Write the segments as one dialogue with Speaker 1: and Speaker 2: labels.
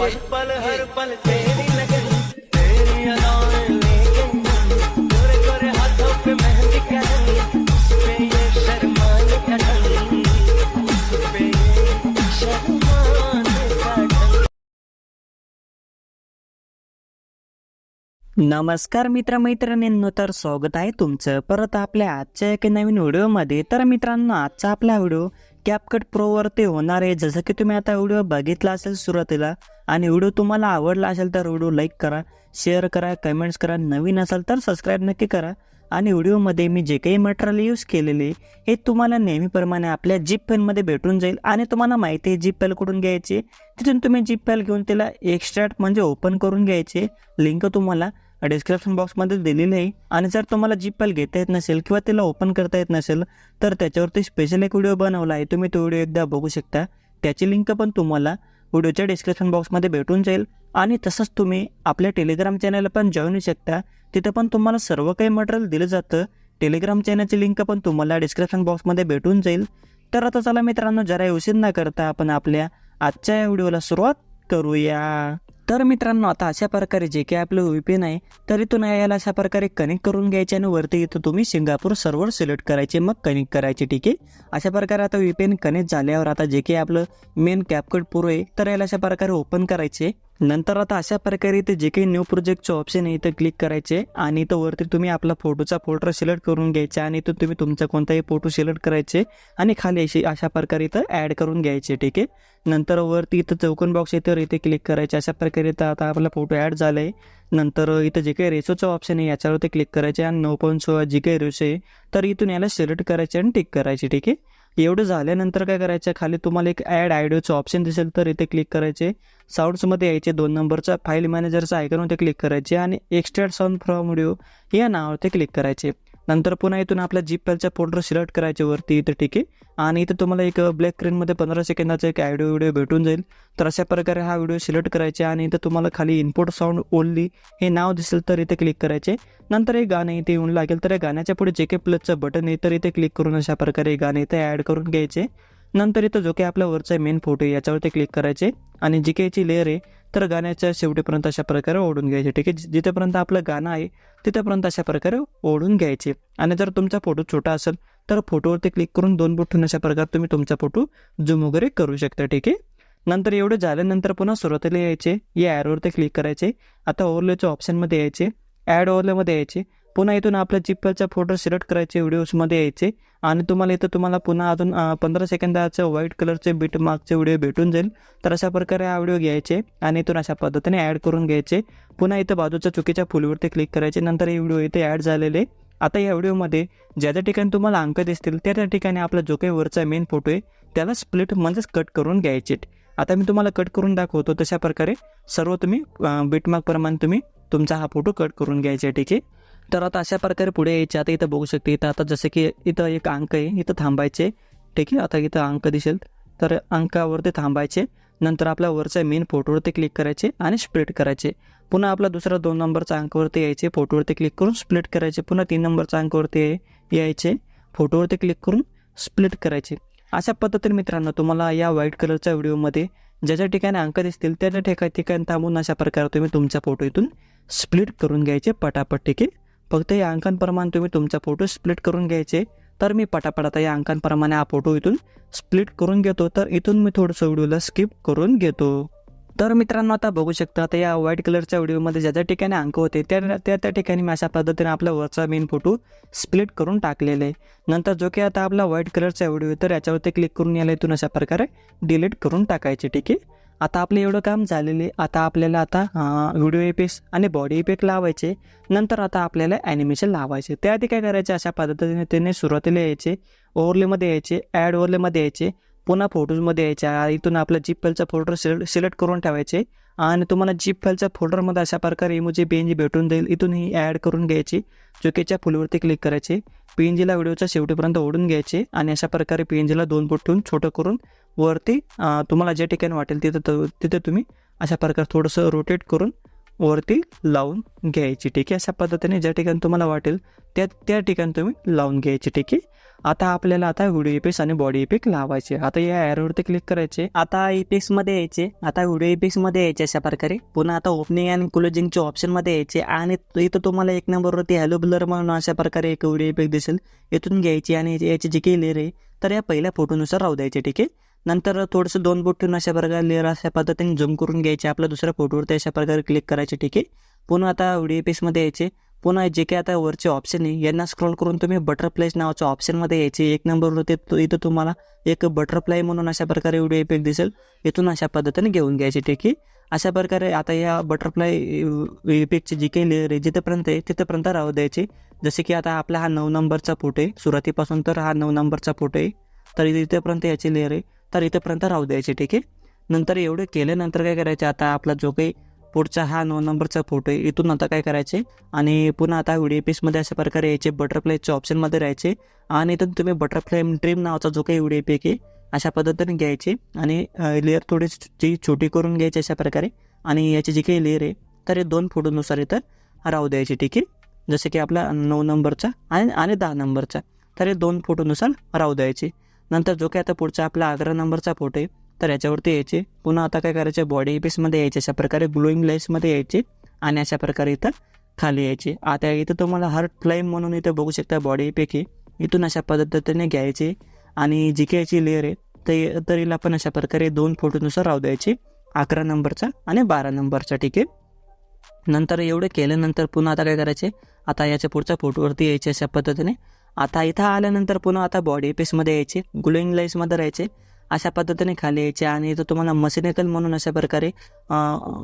Speaker 1: पल पल हर पल तेरी लगन तेरी अदाएं लेकिन गोरे गोरे हाथों पे मेहंदी का रंग पे ये शर्माने का ढंग पे ये शर्माने का ढंग
Speaker 2: नमस्कार मित्रमैत्रिणींनो तर स्वागत आहे तुमचं. परत आपल्या आजच्या एका नवीन व्हिडिओमध्ये. तर मित्रांनो आजचा आपला व्हिडिओ कॅपकट प्रोवरती होणार आहे. जसं की तुम्ही आता व्हिडिओ बघितला असेल सुरुवातीला आणि व्हिडिओ तुम्हाला आवडला असेल तर व्हिडिओ लाईक करा शेअर करा कमेंट्स करा. नवीन असेल तर सबस्क्राईब नक्की करा. आणि व्हिडिओमध्ये मी जे काही मटेरियल यूज केलेले हे तुम्हाला नेहमीप्रमाणे आपल्या जीप पेनमध्ये भेटून जाईल. आणि तुम्हाला माहिती आहे जीप पेल कुठून घ्यायची? तिथून तुम्ही जीप पेल घेऊन त्याला एक्स्ट्रॅक्ट म्हणजे ओपन करून घ्यायचे. लिंक तुम्हाला डिस्क्रिप्शन बॉक्समध्ये दिलेली आहे. आणि जर तुम्हाला जीप पेल घेता येत नसेल किंवा त्याला ओपन करता येत नसेल तर त्याच्यावरती स्पेशल एक व्हिडिओ बनवला आहे. तुम्ही तो व्हिडिओ एकदा बघू शकता. त्याची लिंक पण तुम्हाला व्हिडिओच्या डिस्क्रिप्शन बॉक्समध्ये भेटून जाईल. आणि तसंच तुम्ही आपल्या टेलिग्राम चॅनलला पण जॉईन होऊ शकता. तिथं पण तुम्हाला सर्व काही मटेरियल दिलं जातं. टेलिग्राम चॅनलची लिंक पण तुम्हाला डिस्क्रिप्शन बॉक्समध्ये भेटून जाईल. तर आता चला मित्रांनो जरा उशीर न करता आपण आपल्या आजच्या या व्हिडिओला सुरुवात करूया. तर मित्रांनो आता अशा प्रकारे जे काही आपलं व्हीपीएन आहे तर इथून याला अशा प्रकारे कनेक्ट करून घ्यायचे आणि वरती इथं तुम्ही सिंगापूर सर्व्हर सिलेक्ट करायचे मग कनेक्ट करायचे ठीक आहे? अशा प्रकारे आता व्हीपीएन कनेक्ट झाल्यावर आता जे काही आपलं मेन कॅपकट पुरो आहे तर याला अशा प्रकारे ओपन करायचे. नंतर आता अशा प्रकारे इथे जे काही न्यू प्रोजेक्टचे ऑप्शन आहे इथं क्लिक करायचे आणि इथं वरती तुम्ही आपला फोटोचा फोल्डर सिलेक्ट करून घ्यायचा आणि इथं तुम्ही तुमचा कोणताही फोटो सिलेक्ट करायचे आणि खाली अशी अशा प्रकारे इथं ॲड करून घ्यायचे ठीक आहे? नंतर वरती इथं चौकोन बॉक्स येते इथे क्लिक करायचे. अशा प्रकारे इथं आता आपला फोटो ॲड झाला आहे नंतर इथं जे काही रेसोचं ऑप्शन आहे याच्यावरती क्लिक करायचे. आणि नऊ पॉईंट सोळा जी काही रेसो आहे तर इथून याला सिलेक्ट करायचे आणि टिक करायचे ठीक आहे? एवढं झाल्यानंतर काय करायचं? खाली तुम्हाला एक ॲड आयडिओचं ऑप्शन दिसेल तर इथे क्लिक करायचे. साऊंड्समध्ये यायचे दोन नंबरचा फाईल मॅनेजरचा आयकॉनवरती क्लिक करायचे आणि एक्स्ट्रा साऊंड फ्रॉम व्हिडिओ या नावावरती क्लिक करायचे. नंतर पुन्हा इथून आपल्या जीप पेलच्या फोल्डर सिलेक्ट करायचे वरती इथं ठीक आहे. आणि इथं तुम्हाला एक ब्लॅक स्क्रीनमध्ये पंधरा सेकंदाचा एक ऑडिओ व्हिडिओ भेटून जाईल. तर अशा प्रकारे हा व्हिडिओ सिलेक्ट करायचे आणि इथं तुम्हाला खाली इनपुट साऊंड ओनली हे नाव दिसेल तर इथे क्लिक करायचे. नंतर हे गाणं इथे येऊन लागेल. तर या गाण्याच्या पुढे जे के प्लसचं बटन आहे तर इथे क्लिक करून अशा प्रकारे गाणे इथे ॲड करून घ्यायचे. नंतर इथं जो काही आपला वरचा मेन फोटो आहे याच्यावरती क्लिक करायचे. आणि जी केची लेअर आहे तर गाण्याच्या शेवटीपर्यंत अशा प्रकारे ओढून घ्यायचे. ठीक आहे? जिथेपर्यंत आपलं गाणं आहे तिथेपर्यंत अशा प्रकारे ओढून घ्यायचे. आणि जर तुमचा फोटो छोटा असेल तर फोटोवरती क्लिक करून दोन बोट ठेवून अशा प्रकारे तुम्ही तुमचा फोटो झूम वगैरे करू शकता. ठीक आहे? नंतर एवढं झाल्यानंतर पुन्हा सुरुवातीला यायचे. या ॲडवरती क्लिक करायचे. आता ओव्हरलेच्या ऑप्शनमध्ये यायचे. ॲड ओव्हरलेमध्ये यायचे. पुन्हा इथून आपल्या चिप्पलचा फोटो सिलेक्ट करायचे व्हिडिओजमध्ये यायचे. आणि तुम्हाला इथं तुम्हाला पुन्हा अजून पंधरा सेकंदाचं व्हाईट कलरचे बीट मार्कचे व्हिडिओ भेटून जाईल. तर अशा प्रकारे हा व्हिडिओ घ्यायचे आणि इथून अशा पद्धतीने ॲड करून घ्यायचे. पुन्हा इथं बाजूच्या चुकीच्या फुलवरती क्लिक करायचे. नंतर हे व्हिडिओ इथे ॲड झालेले. आता या व्हिडिओमध्ये ज्या ज्या ठिकाणी तुम्हाला अंक दिसतील त्या त्या ठिकाणी आपला जो काही वरचा मेन फोटो आहे त्याला स्प्लिट म्हणजेच कट करून घ्यायचे. आता मी तुम्हाला कट करून दाखवतो. तशा प्रकारे सर्व तुम्ही बीटमार्कप्रमाणे तुम्ही तुमचा हा फोटो कट करून घ्यायचा. ठीक आहे? तर आता अशा प्रकारे पुढे यायचे. आता इथं बघू शकते इथं आता जसं की इथं एक अंक आहे इथं थांबायचे. ठीक आहे आता इथं अंक दिसेल. तर अंकावरती थांबायचे. नंतर आपल्या वरच्या मेन फोटोवरती क्लिक करायचे आणि स्प्लिट करायचे. पुन्हा आपला दुसरा दोन नंबरचा अंकवरती यायचे. फोटोवरती क्लिक करून स्प्लिट करायचे. पुन्हा तीन नंबरचा अंकवरती यायचे. फोटोवरती क्लिक करून स्प्लिट करायचे. अशा पद्धतीने मित्रांनो तुम्हाला या व्हाईट कलरच्या व्हिडिओमध्ये ज्या ज्या ठिकाणी अंक दिसतील त्या त्या ठिकाणी ठिकाणी थांबून अशा प्रकारे तुम्ही तुमचा फोटो इथून स्प्लिट करून घ्यायचे पटापट. ठीक आहे? फक्त या अंकांप्रमाणे तुम्ही तुमचा फोटो स्प्लिट करून घ्यायचे तर मी पटापट आता या अंकांप्रमाणे हा फोटो इथून स्प्लिट करून घेतो. तर इथून मी थोडंसं व्हिडिओला स्किप करून घेतो. तर मित्रांनो आता बघू शकता आता या व्हाईट कलरच्या व्हिडिओमध्ये ज्या ज्या ठिकाणी अंक होते त्या त्या त्या ठिकाणी मी अशा पद्धतीने आपला वरचा मेन फोटो स्प्लिट करून टाकलेला आहे. नंतर जो की आता आपला व्हाईट कलरचा व्हिडिओ तर याच्यावरती क्लिक करून याला इथून अशा प्रकारे डिलीट करून टाकायचे ठीक आहे? आता आपलं एवढं काम झालेले आता आपल्याला आता व्हिडिओ इफेक्ट्स आणि बॉडी इफेक्ट लावायचे नंतर आता आपल्याला ॲनिमेशन लावायचे. त्याआधी काय करायचे? अशा पद्धतीने त्याने सुरुवातीला यायचे ओव्हरलेमध्ये यायचे ॲड ओव्हरलेमध्ये यायचे पुन्हा फोटोजमध्ये यायच्या इथून आपला जीप फाईलचा फोल्डर सिलेक्ट सिलेक्ट करून ठेवायचे. आणि तुम्हाला जीप फाईलच्या फोल्डरमध्ये अशा प्रकारे इमोजी पी एन जी भेटून जाईल इथून ही ॲड करून घ्यायची. चुकीच्या फुलवरती क्लिक करायचे. पी एन जीला व्हिडिओच्या शेवटीपर्यंत ओढून घ्यायचे आणि अशा प्रकारे पी एन जीला दोन बोट ठेवून छोटं करून वरती तुम्हाला जे ठिकाणी वाटेल तिथं तिथे तुम्ही अशा प्रकारे थोडंसं रोटेट करून वरती लावून घ्यायची ठीक आहे अशा पद्धतीने ज्या ठिकाणी तुम्हाला वाटेल त्या त्या ठिकाणी तुम्ही लावून घ्यायची ठीक आहे आता आपल्याला आता व्हिडिओ इफेक्ट्स आणि बॉडी इफेक्ट लावायचे आता या ॲरोवरती क्लिक करायचे. आता इफेक्ट्समध्ये यायचे. आता व्हिडिओ इफेक्ट्समध्ये यायचे अशा प्रकारे. पुन्हा आता ओपनिंग आणि क्लोजिंगच्या ऑप्शनमध्ये यायचे. आणि इथं तुम्हाला एक नंबरवरती हॅलो ब्लर म्हणून अशा प्रकारे एक व्हिडिओ इफेक्ट दिसेल. इथून घ्यायची आणि याची जी काही लेअर आहे तर या पहिल्या फोटोनुसार राहू द्यायचे ठीक आहे नंतर थोडंसं दोन बोट ठेवून अशा प्रकारे लेअर अशा पद्धतीने झूम करून घ्यायचे. आपल्या दुसऱ्या फोटोवरती अशा प्रकारे क्लिक करायचे ठीक आहे? पुन्हा आता व्हिडिओ पेजमध्ये यायचे. पुन्हा जे काही आता वरचे ऑप्शन आहे यांना स्क्रॉल करून तुम्ही बटरफ्लायज नावाच्या ऑप्शनमध्ये यायचे. एक नंबरवर ते इथं तुम्हाला एक बटरफ्लाय म्हणून अशा प्रकारे व्हिडिओ इफेक्ट दिसेल. इथून अशा पद्धतीने घेऊन घ्यायचे ठीक आहे? अशा प्रकारे आता या बटरफ्लाय इफेक्टची जी काही लेअर आहे जिथेपर्यंत आहे तिथेपर्यंत राहू द्यायचे. जसे की आता आपला हा नऊ नंबरचा फोटो आहे. सुरुवातीपासून तर हा नऊ नंबरचा फोटो आहे. तर इथेपर्यंत याची लेअर आहे. तर इथेपर्यंत राहू द्यायचे ठीक आहे? नंतर एवढे केल्यानंतर काय करायचे? आता आपला जो काही पुढचा हा नऊ नंबरचा फोटो आहे इथून आता काय करायचे? आणि पुन्हा आता व्हिडिओ पीसमध्ये अशा प्रकारे यायचे बटरफ्लायच्या ऑप्शनमध्ये राहायचे आणि इथून तुम्ही बटरफ्लाय ड्रीम नावाचा जो काही व्हिडिओ पेक आहे अशा पद्धतीने घ्यायचे आणि लेअर थोडी छोटी करून घ्यायची अशा प्रकारे आणि याची जी काही लेअर आहे तर हे दोन फोटोनुसार इथं राहू द्यायची ठीक आहे? जसे की आपला नऊ नंबरचा आणि आणि दहा नंबरचा तर हे दोन फोटोनुसार राहू द्यायचे. नंतर जो काय आता पुढचा आपला अकरा नंबरचा फोटो आहे तर याच्यावरती यायचे. पुन्हा आता काय करायचे बॉडी पीसमध्ये यायचे अशा प्रकारे ग्लोईंग लाईट्समध्ये यायचे आणि अशा प्रकारे इथं खाली यायचे. आता इथं तुम्हाला हार्ट फ्लेम म्हणून इथं बघू शकता बॉडी पैकी इथून अशा पद्धतीने घ्यायचे आणि जी काही याची लेअर आहे ते हिला पण अशा प्रकारे दोन फोटोनुसार राहू द्यायचे. अकरा नंबरचा आणि बारा नंबरचा ठीक आहे? नंतर एवढं केल्यानंतर पुन्हा आता काय करायचे आता याच्या पुढच्या फोटोवरती यायचे अशा पद्धतीने. आता इथं आल्यानंतर पुन्हा आता बॉडी पीसमध्ये यायचे ग्लोईंग लाईसमध्ये राहायचे. अशा पद्धतीने खाली यायचे आणि इथं तुम्हाला मसिनेकल म्हणून अशा प्रकारे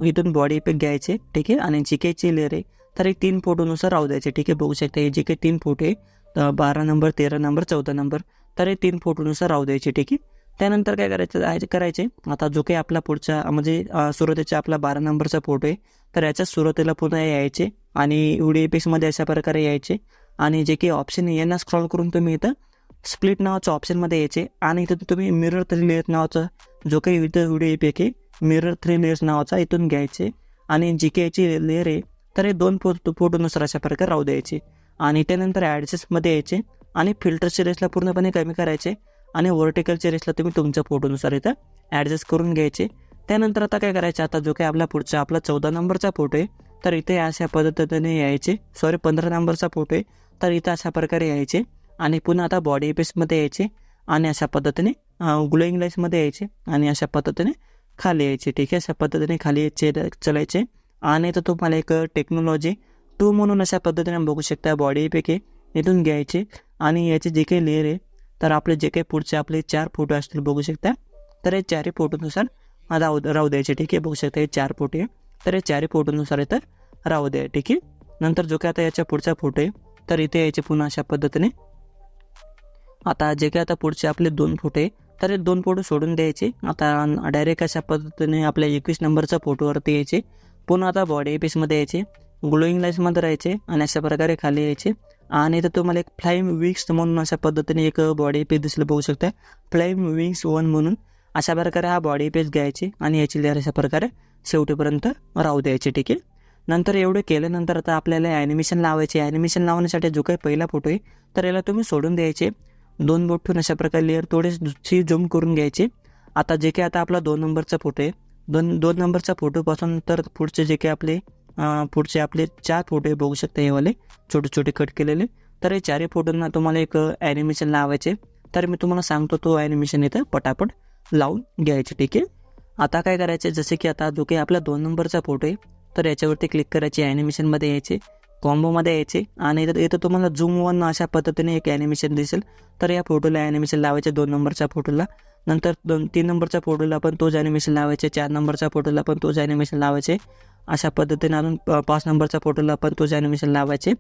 Speaker 2: इथून बॉडी पीक घ्यायचे ठीक आहे? आणि जी केची लेअर आहे. तर एक तीन फोटोनुसार राहू द्यायचे ठीक आहे? बघू शकता हे जे काही तीन फोटो आहे बारा नंबर तेरा नंबर चौदा नंबर तर हे तीन फोटोनुसार राहू द्यायचे ठीक आहे? त्यानंतर काय करायचं करायचे आता जो काही आपला पुढचा म्हणजे सुरुवातीचा आपला बारा नंबरचा फोटो आहे तर याच्या सुरुवातीला पुन्हा यायचे आणि व्हिडिओ पिक्समध्ये अशा प्रकारे यायचे. आणि जे काही ऑप्शन आहे यांना स्क्रॉल करून तुम्ही इथं स्प्लिट नावाच्या ऑप्शनमध्ये यायचे. आणि इथं तुम्ही मिरर थ्री लेअर्स नावाचा जो काही इथं व्हिडिओ पैकी मिरर थ्री लेअर्स नावाचा इथून घ्यायचे. आणि जी के याची लेअर आहे तर हे दोन फोटो फोटोनुसार अशा प्रकारे राहू द्यायचे. आणि त्यानंतर ॲडजस्टमध्ये यायचे. आणि फिल्टर सिरीजला पूर्णपणे कमी करायचे. आणि व्हर्टिकल सिरीजला तुम्ही तुमच्या फोटोनुसार इथं ॲडजस्ट करून घ्यायचे. त्यानंतर आता काय करायचं? आता जो काही आपला पुढचा आपला चौदा नंबरचा फोटो आहे तर इथे अशा पद्धतीने यायचे. सॉरी पंधरा नंबरचा फोटो आहे. तर इथं अशा प्रकारे यायचे. आणि पुन्हा आता बॉडी पेसमध्ये यायचे. आणि अशा पद्धतीने ग्लोईंग लाईसमध्ये यायचे. आणि अशा पद्धतीने खाली यायचे. ठीक आहे? अशा पद्धतीने खाली यायचे चलायचे. आणि तर तुम्हाला एक टेक्नॉलॉजी टू म्हणून अशा पद्धतीने बघू शकता. बॉडीपैकी इथून घ्यायचे. आणि याचे जे काही लेअर आहे तर आपले जे काही पुढचे आपले चार फोटो असतील बघू शकता. तर हे चारही फोटोनुसार राहू राहू द्यायचे. ठीक आहे? बघू शकता हे चार फोटो आहे. तर हे चारही फोटोनुसार इथं राहू द्या. ठीक आहे? नंतर जो काय आता याच्या पुढचा फोटो आहे तर इथे यायचे पुन्हा अशा पद्धतीने. आता जे काय आता पुढचे आपले दोन फोटो आहे तर हे दोन फोटो सोडून द्यायचे. आता डायरेक्ट अशा पद्धतीने आपल्या एकवीस नंबरचा फोटोवरती यायचे. पुन्हा आता बॉडी पीसमध्ये यायचे. ग्लोईंग लाईट्समध्ये राहायचे आणि अशा प्रकारे खाली यायचे. आणि इथं तुम्हाला एक फ्लाईम विंग्स म्हणून अशा पद्धतीने एक बॉडी पीस दिसलं बघू शकता. फ्लाईम विंग्स वन म्हणून. अशा प्रकारे हा बॉडी पेज घ्यायची आणि याची लेअर अशा प्रकारे शेवटीपर्यंत राहू द्यायचे ठीक आहे? नंतर एवढं केल्यानंतर आता आपल्याला ॲनिमेशन लावायचे. ॲनिमेशन लावण्यासाठी जो काही पहिला फोटो आहे तर याला तुम्ही सोडून द्यायचे. दोन बोट ठेवून अशा प्रकारे लेअर थोडेशी झूम करून घ्यायचे. आता जे काही आता आपला दोन नंबरचा फोटो आहे दोन दोन नंबरचा फोटोपासून तर पुढचे जे काही आपले पुढचे आपले चार फोटो बघू शकता हेवाले छोटे छोटे कट केलेले. तर हे चारही फोटोंना तुम्हाला एक ॲनिमेशन लावायचे. तर मी तुम्हाला सांगतो तो ॲनिमेशन इथं पटापट लावून घ्यायचे ठीक आहे? आता काय करायचे जसे की आता जो काही आपला दोन नंबरचा फोटो आहे तर याच्यावरती क्लिक करायचे ॲनिमेशनमध्ये यायचे कॉम्बोमध्ये यायचे. आणि इथं इथं तुम्हाला झूम वन अशा पद्धतीने एक ॲनिमेशन दिसेल. तर या फोटोला ॲनिमेशन लावायचे दोन नंबरच्या फोटोला नंतर दोन तीन नंबरच्या फोटोला पण तोच ॲनिमेशन लावायचे चार नंबरच्या फोटोला पण तोच ॲनिमेशन लावायचे. अशा पद्धतीने अजून पाच नंबरच्या फोटोला पण तोच ॲनिमेशन लावायचे.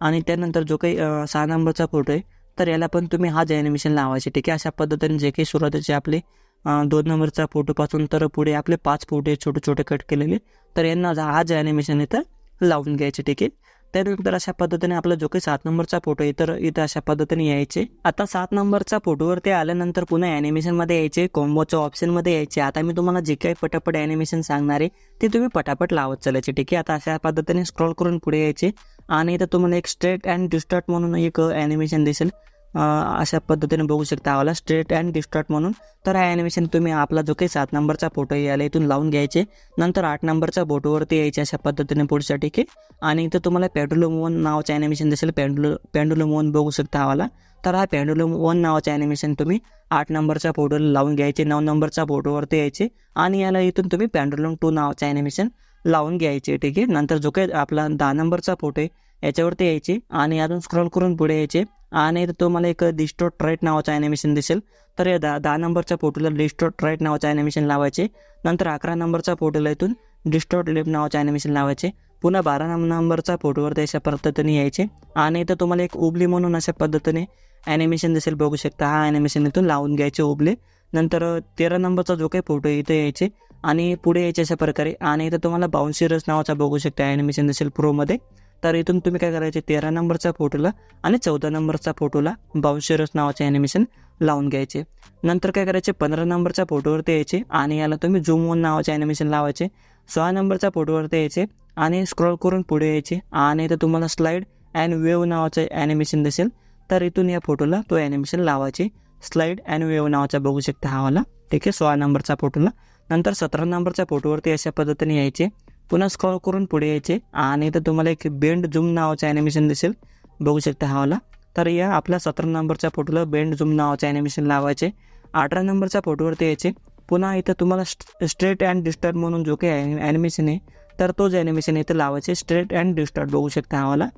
Speaker 2: आणि त्यानंतर जो काही सहा नंबरचा फोटो आहे तर याला पण तुम्ही हाच ॲनिमेशन लावायचे ठीक आहे? अशा पद्धतीने जे काही सुरुवातीचे आपले दोन नंबरचा फोटोपासून तर पुढे आपले पाच फोटो छोटे छोटे कट केलेले. तर यांना हाच ॲनिमेशन इथं लावून घ्यायचे ठीक आहे त्यानंतर अशा पद्धतीने आपला जो काही सात नंबरचा फोटो आहे तर इथं अशा पद्धतीने यायचे. आता सात नंबरचा फोटोवरती आल्यानंतर पुन्हा ॲनिमेशनमध्ये यायचे कॉम्बोच्या ऑप्शनमध्ये यायचे. आता मी तुम्हाला जे काही पटापट ॲनिमेशन सांगणार आहे ते तुम्ही पटापट लावत चालायचे ठीक आहे? आता अशा पद्धतीने स्क्रॉल करून पुढे यायचे. आणि इथं तुम्हाला एक स्ट्रेट अँड डिस्टर्ट म्हणून एक ॲनिमेशन दिसेल. अशा पद्धतीने बघू शकता. आम्हाला स्ट्रेट अँड डिस्टार्ट म्हणून. तर हा ॲनिमेशन तुम्ही आपला जो काही सात नंबरचा फोटो याला इथून लावून घ्यायचे. नंतर आठ नंबरच्या बोटोवरती यायचे अशा पद्धतीने पुढच्या ठीक आहे आणि इथं तुम्हाला पेंडुलम वन नावाचं ॲनिमेशन दिसेल. पेंडुल पेंडुलम वन बघू शकता आम्हाला. तर हा पेंडुलम वन नावाचं ॲनिमेशन तुम्ही आठ नंबरच्या फोटोला लावून घ्यायचे नऊ नंबरच्या फोटोवरती यायचे. आणि याला इथून तुम्ही पेंडुलम टू नावाचं ॲनिमेशन लावून घ्यायचे ठीक आहे? नंतर जो काही आपला दहा नंबरचा फोटो आहे याच्यावरती यायचे आणि अजून स्क्रॉल करून पुढे यायचे. आणि तर तुम्हाला एक डिस्टो ट्राईट नावाचं ॲनिमेशन दिसेल. तर या दहा दहा नंबरच्या फोटोला डिस्टोट ट्राईट नावाचं ॲनिमेशन लावायचे. नंतर अकरा नंबरच्या फोटोला इथून डिस्टोट लेफ्ट नावाचं ॲनिमेशन लावायचे. पुन्हा बारा नंबरचा फोटोवरती अशा पद्धतीने यायचे. आणि इथं तुम्हाला एक उबली म्हणून अशा पद्धतीने ॲनिमेशन दिसेल. बघू शकता हा ॲनिमेशन इथून लावून घ्यायचे उबले. नंतर तेरा नंबरचा जो काही फोटो आहे इथे यायचे. आणि पुढे यायचे अशा प्रकारे. आणि इथं तुम्हाला बाउन्सिरस नावाचा बघू शकता ॲनिमेशन दिसेल प्रोमध्ये तर इथून तुम्ही काय करायचे तेरा नंबरच्या फोटोला आणि चौदा नंबरच्या फोटोला बाउन्सिरस नावाचे ॲनिमेशन लावून घ्यायचे. नंतर काय करायचे पंधरा नंबरच्या फोटोवरती यायचे आणि याला तुम्ही झूम वन नावाचे ॲनिमेशन लावायचे. सहा नंबरच्या फोटोवरती यायचे आणि स्क्रॉल करून पुढे यायचे आणि इथं तुम्हाला स्लाईड अँड वेव नावाचं ॲनिमेशन दिसेल. तर इथून या फोटोला तो ॲनिमेशन लावायचे. स्लाईड अँड वेव नावाचा बघू शकता हा वाला. ठीक आहे सोळा नंबरचा फोटोला नंतर सतरा नंबरच्या फोटोवरती अशा पद्धतीने यायचे. पुन्हा स्क्रॉल करून पुढे यायचे. आणि इथं तुम्हाला एक बेंड झूम नावाचं ॲनिमेशन दिसेल. बघू शकता हा वाला. तर या आपल्या सतरा नंबरच्या फोटोला बेंड झूम नावाचं ॲनिमेशन लावायचे. अठरा नंबरच्या फोटोवरती यायचे. पुन्हा इथं तुम्हाला स्ट्रेट अँड डिस्टर्ब म्हणून जो काही ॲनिमेशन आहे तर तोच ॲनिमेशन इथं लावायचे. स्ट्रेट अँड डिस्टर्ब बघू शकता हा वाला.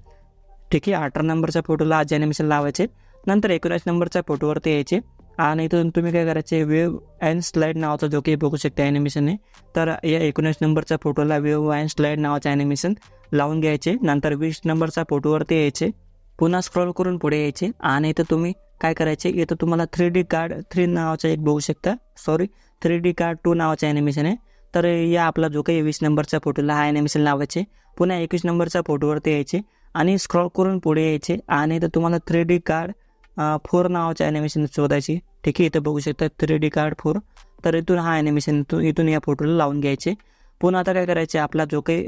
Speaker 2: ठीक आहे अठरा नंबरच्या फोटोला आज ॲनिमेशन लावायचे. नंतर एकोणीस नंबरच्या फोटोवरती यायचे. आणि इथून तुम्ही काय करायचे वेव अँड स्लाईड नावाचा जो काही बघू शकता ॲनिमेशन आहे तर या एकोणीस नंबरच्या फोटोला वेव अँड स्लाईड नावाचं ॲनिमेशन लावून घ्यायचे नंतर वीस नंबरच्या फोटोवरती यायचे पुन्हा स्क्रॉल करून पुढे यायचे आणि इथं तुम्ही काय करायचे इथं तुम्हाला थ्री डी कार्ड थ्री नावाचा एक बघू शकता sorry three D card two नावाचं ॲनिमेशन आहे तर या आपला जो काही वीस नंबरच्या फोटोला हा ॲनिमेशन लावायचे पुन्हा एकवीस नंबरच्या फोटोवरती यायचे आणि स्क्रॉल करून पुढे यायचे आणि इथं तुम्हाला थ्री डी कार्ड फोर नावाच्या ॲनिमेशन शोधायची. ठीक आहे इथं बघू शकता थ्री डी कार्ड फोर तर इथून हा ॲनिमेशन इथून इथून या फोटोला लावून घ्यायचे. पुन्हा आता काय करायचे आपला जो काही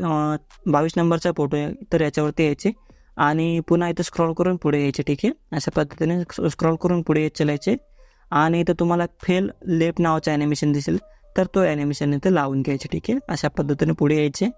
Speaker 2: बावीस नंबरचा फोटो आहे तर याच्यावरती यायचे. आणि पुन्हा इथं स्क्रॉल करून पुढे यायचे ठीक आहे. अशा पद्धतीने स्क्रॉल करून पुढे येत चलायचे. आणि इथं तुम्हाला फेल लेप नावाचं ॲनिमेशन दिसेल तर तो ॲनिमेशन इथं लावून घ्यायचे ठीक आहे. अशा पद्धतीने पुढे यायचे.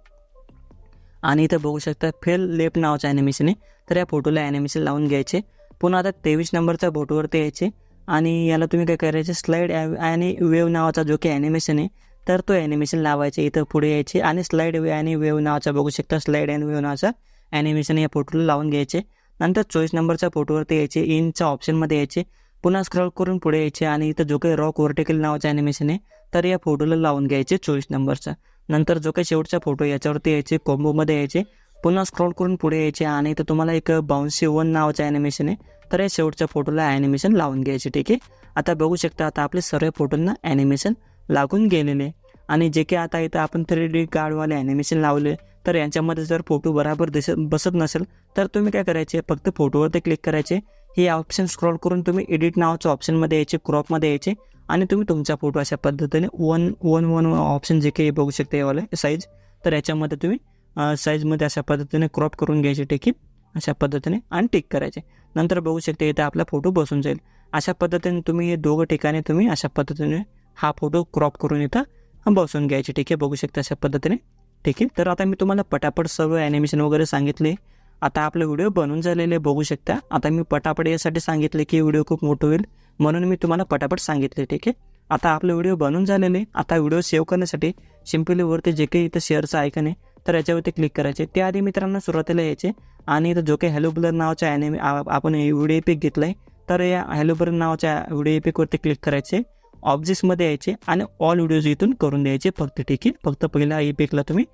Speaker 2: आणि इथं बघू शकता फेल लेप नावाचं ॲनिमेशन आहे. तर या फोटोला ॲनिमेशन लावून घ्यायचे. पुन्हा आता तेवीस नंबरच्या फोटोवरती यायचे. आणि याला तुम्ही काय करायचे स्लाईड आणि वेव नावाचा जो काही ॲनिमेशन आहे तर तो ॲनिमेशन लावायचे इथं पुढे यायचे. आणि स्लाईड आणि वेव नावाचा बघू शकता स्लाईड अँड वेव नावाचा ॲनिमेशन या फोटोला लावून घ्यायचे. नंतर चोवीस नंबरच्या फोटोवरती यायचे इनच्या ऑप्शनमध्ये यायचे. पुन्हा स्क्रॉल करून पुढे यायचे. आणि इथं जो काही रॉक वर्टिकल नावाचं ॲनिमेशन आहे तर या फोटोला लावून घ्यायचे चोवीस नंबरचा. नंतर जो काही शेवटचा फोटो याच्यावरती यायचे कॉम्बोमध्ये यायचे. पुन्हा स्क्रॉल करून पुढे यायचे आणि इथं तुम्हाला एक बाउन्सी वन नावाचं ॲनिमेशन आहे. तर या शेवटच्या फोटोला ॲनिमेशन लावून घ्यायचे ठीक आहे? आता बघू शकता आता आपले सर्व फोटोंना ॲनिमेशन लागून गेलेले आणि जे काही आता इथं आपण थ्री डी कार्डवाले ॲनिमेशन लावले तर यांच्यामध्ये जर फोटो बराबर दिसत बसत नसेल तर तुम्ही काय करायचे? फक्त फोटोवरती क्लिक करायचे. हे ऑप्शन स्क्रॉल करून तुम्ही एडिट नावाच्या ऑप्शनमध्ये यायचे क्रॉपमध्ये यायचे. आणि तुम्ही तुमचा फोटो अशा पद्धतीने वन वन वन ऑप्शन जे काही बघू शकता यावाले साईज तर याच्यामध्ये तुम्ही साईजमध्ये अशा पद्धतीने क्रॉप करून घ्यायचे टिकीट अशा पद्धतीने आणि टिक करायचे. नंतर बघू शकता इथे आपला फोटो बसून जाईल. अशा पद्धतीने तुम्ही हे दोघं ठिकाणी तुम्ही अशा पद्धतीने हा फोटो क्रॉप करून इथं बसून घ्यायचे. ठीक आहे बघू शकता अशा पद्धतीने. ठीक आहे तर आता मी तुम्हाला पटापट सर्व ॲनिमेशन वगैरे सांगितले. आता आपले व्हिडिओ बनून झालेले बघू शकता. आता मी पटापट यासाठी सांगितले की व्हिडिओ खूप मोठं होईल म्हणून मी तुम्हाला पटापट सांगितले. ठीक आहे आता आपलं व्हिडिओ बनून झालेले. आता व्हिडिओ सेव्ह करण्यासाठी सिम्पली वरती जे काही इथं शेअरचं ऐकन आहे तर याच्यावरती क्लिक करायचे. त्याआधी मित्रांनो सुरुवातीला यायचे. आणि इथं जो काही हॅलो ब्लर नावाच्या ॲनिमे आपण व्हिडिओ पिक घेतलं आहे तर या हॅलो ब्लर नावाच्या व्हिडिओ पिकवरती क्लिक करायचे. ऑब्जेक्ट्समध्ये यायचे आणि ऑल व्हिडिओज इथून करून द्यायचे फक्त ठीक आहे? फक्त पहिल्या ई पिकला तुम्ही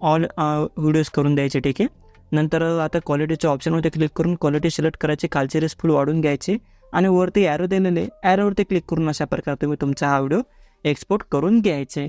Speaker 2: ऑल व्हिडिओज करून द्यायचे ठीक आहे? नंतर आता क्वालिटीच्या ऑप्शनवरती क्लिक करून क्वालिटी सिलेक्ट करायचे खालचे रेस फुल वाढून घ्यायचे आणि वरती ॲरो दिलेले ॲरोवरती क्लिक करून अशा प्रकारे तुम्ही तुमचा हा व्हिडिओ एक्सपोर्ट करून घ्यायचे.